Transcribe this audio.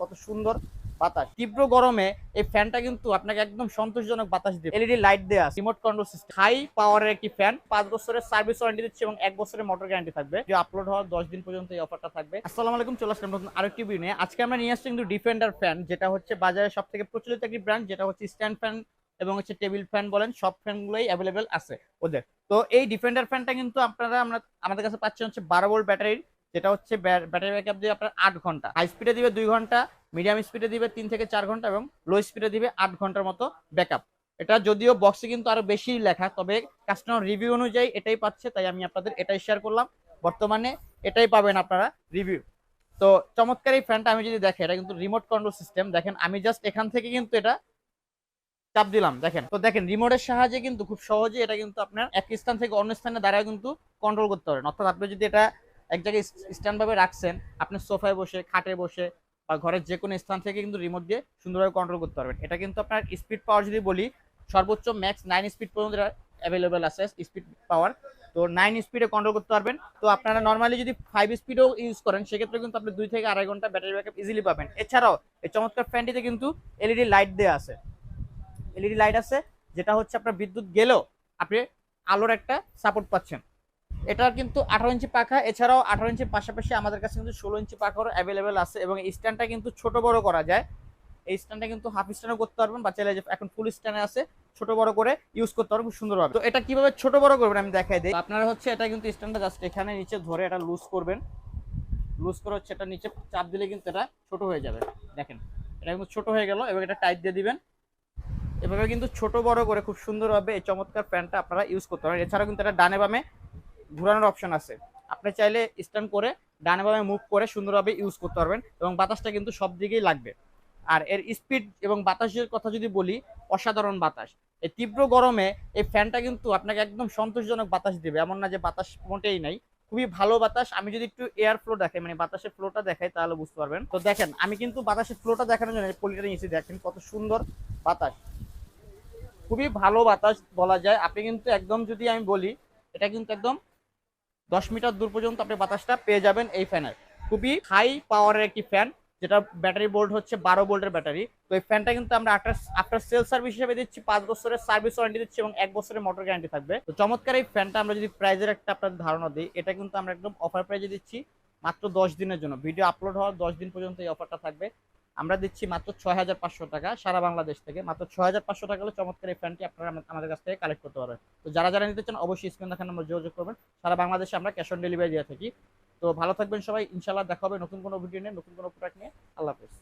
কত সুন্দর বাতাস। তীব্র গরমে এই ফ্যানটা কিন্তু আপনাকে একদম সন্তোষজনক বাতাস দেবে। এলইডি লাইট দেয়া রিমোট কন্ট্রোল সিস্টেম হাই পাওয়ারের একটি ফ্যান পাঁচ বছরের সার্ভিস ওয়ারেন্টি দিচ্ছে এবং এক বছরের মোটর গ্যারান্টি থাকবে। যে আপলোড হওয়ার দশ দিন পর্যন্ত এই অফারটা থাকবে। আসসালামু আলাইকুম, চলে আসলাম নতুন আরেকটি ভিডিও নিয়ে। আজকে আমরা নিয়ে আসছি কিন্তু ডিফেন্ডার ফ্যান যেটা হচ্ছে বাজারে সব থেকে প্রচলিত একটি ব্র্যান্ড যেটা হচ্ছে স্ট্যান্ড ফ্যান এবং হচ্ছে টেবিল ফ্যান বলেন, সব ফ্যানগুলোই অ্যাভেলেবেল আছে। ওদের। তো এই ডিফেন্ডার ফ্যানটা কিন্তু আপনারা, আমরা, আমাদের কাছে পাচ্ছেন হচ্ছে বারো ভোল্ট ব্যাটারির যেটা হচ্ছে ব্যাটারি ব্যাকআপ দিয়ে আপনার আট ঘণ্টা। হাই স্পিডে দিবে দুই ঘণ্টা, মিডিয়াম স্পিডে দিবে তিন থেকে চার ঘণ্টা এবং লো স্পিডে দিবে আট ঘণ্টার মতো ব্যাকআপ। এটা যদিও বক্সে কিন্তু আরও বেশি লেখা, তবে কাস্টমার রিভিউ অনুযায়ী এটাই পাচ্ছে, তাই আমি আপনাদের এটাই শেয়ার করলাম। বর্তমানে এটাই পাবেন আপনারা রিভিউ তো চমৎকার এই ফ্যানটা আমি যদি দেখে, এটা কিন্তু রিমোট কন্ট্রোল সিস্টেম দেখেন, আমি জাস্ট এখান থেকে কিন্তু এটা চাপ দিলাম, দেখেন। তো দেখেন রিমোটের সাহায্যে কিন্তু খুব সহজে এটা কিন্তু আপনার এক স্থান থেকে অন্য স্থানে দাঁড়ায় কিন্তু কন্ট্রোল করতে পারেন। অর্থাৎ আপনি যদি এটা এক জায়গায় স্ট্যান্ডভাবে রাখছেন, আপনি সোফায় বসে, খাটে বসে বা ঘরের যে কোনো স্থান থেকে কিন্তু রিমোট দিয়ে সুন্দরভাবে কন্ট্রোল করতে পারবেন। এটা কিন্তু আপনার স্পিড পাওয়ার যদি বলি, সর্বোচ্চ ম্যাক্স নাইন স্পিড পর্যন্ত অ্যাভেলেবেল আছে স্পিড পাওয়ার তো নাইন স্পিডে কন্ট্রোল করতে পারবেন। তো আপনারা নর্মালি যদি ফাইভ স্পিডও ইউজ করেন, সেক্ষেত্রে কিন্তু আপনি দুই থেকে আড়াই ঘণ্টা ব্যাটারি ব্যাকআপ ইজিলি পাবেন। এছাড়াও এই চমৎকার ফ্যানটিতে কিন্তু এলইডি লাইট দেওয়া আছে। এলইডি লাইট আছে, যেটা হচ্ছে আপনার বিদ্যুৎ গেলেও আপনি আলোর একটা সাপোর্ট পাচ্ছেন। এটার কিন্তু আঠারো ইঞ্চি পাখা। এছাড়াও আঠারো ইঞ্চির পাশাপাশি আমাদের কাছে কিন্তু ষোলো ইঞ্চি পাখারও অ্যাভেলেবেল আছে এবং স্ট্যান্ডটা কিন্তু ছোট বড় করা যায়। এই স্ট্যান্ডটা কিন্তু হাফ স্ট্যান্ডও করতে পারবেন বা চাইলে এখন ফুল স্ট্যান্ডে আছে, ছোট বড় করে ইউজ করতে পারবেন, খুব সুন্দরভাবে তো এটা কীভাবে ছোট বড় করবেন আমি দেখাই দিই। আপনারা হচ্ছে এটা কিন্তু স্ট্যান্ডটা জাস্ট এখানে নিচে ধরে এটা লুজ করবেন। লুজ করে হচ্ছে এটা নিচে চাপ দিলে কিন্তু এটা ছোট হয়ে যাবে। দেখেন, এটা কিন্তু ছোট হয়ে গেল এবং এটা টাইট দিয়ে দিবেন। এভাবে কিন্তু ছোট বড় করে খুব সুন্দরভাবে এই চমৎকার প্যান্টটা আপনারা ইউজ করতে পারেন। এছাড়াও কিন্তু এটা ডানে বামে ঘোরানোর অপশন আছে। আপনি চাইলে স্ট্যান্ড করে ডানে বামে মুভ করে সুন্দরভাবে ইউজ করতে পারবেন এবং বাতাসটা কিন্তু সব দিকেই লাগবে। আর এর স্পিড এবং বাতাসের কথা যদি বলি, অসাধারণ বাতাস। এই তীব্র গরমে এই ফ্যানটা কিন্তু আপনাকে একদম সন্তোষজনক বাতাস দেবে। এমন না যে বাতাস মোটেই নাই। খুবই ভালো বাতাস। আমি যদি একটু এয়ার ফ্লো দেখাই মানে বাতাসের ফ্লোটা দেখাই তাহলে বুঝতে পারবেন। তো দেখেন, আমি কিন্তু বাতাসের ফ্লোটা দেখানোর জন্য পলিটা নিয়েছি দেখেন কত সুন্দর বাতাস। খুবই ভালো বাতাস বলা যায়। আপনি কিন্তু একদম যদি আমি বলি, এটা কিন্তু একদম দশ মিটার দূর পর্যন্ত আপনি বাতাসটা পেয়ে যাবেন এই ফ্যানের। খুবই হাই পাওয়ারের একটি ফ্যান যেটা ব্যাটারি বোল্ট হচ্ছে বারো বোল্টের ব্যাটারি তো এই ফ্যানটা কিন্তু আমরা আফটার আফটার সেল সার্ভিস হিসেবে দিচ্ছি, পাঁচ বছরের সার্ভিস ওয়ারেন্টি দিচ্ছি এবং এক বছরের মোটর গ্যারান্টি থাকবে। তো চমৎকার এই ফ্যানটা আমরা যদি প্রাইজের একটা আপনার ধারণা দিই, এটা কিন্তু আমরা একদম অফার প্রাইজে দিচ্ছি মাত্র দশ দিনের জন্য। ভিডিও আপলোড হওয়ার দশ দিন পর্যন্ত এই অফারটা থাকবে। আমরা দিচ্ছি মাত্র ছয় হাজার পাঁচশো টাকা সারা বাংলাদেশ থেকে। মাত্র ছয় হাজার পাঁচশো টাকা হলে চমৎকার এই ফ্যানটি আপনারা আমাদের কাছ থেকে কালেক্ট করতে পারবেন। তো যারা যারা নিতে চান অবশ্যই স্ক্রিন দেখার নম্বর যোগাযোগ করবেন। সারা বাংলাদেশে আমরা ক্যাশ অন ডেলিভারি দিয়ে থাকি। তো ভালো থাকবেন সবাই। ইনশাল্লাহ দেখা হবে নতুন কোনো ভিডিও নিয়ে, নতুন কোনো প্রোডাক্ট নিয়ে। আল্লাহ হাফেজ।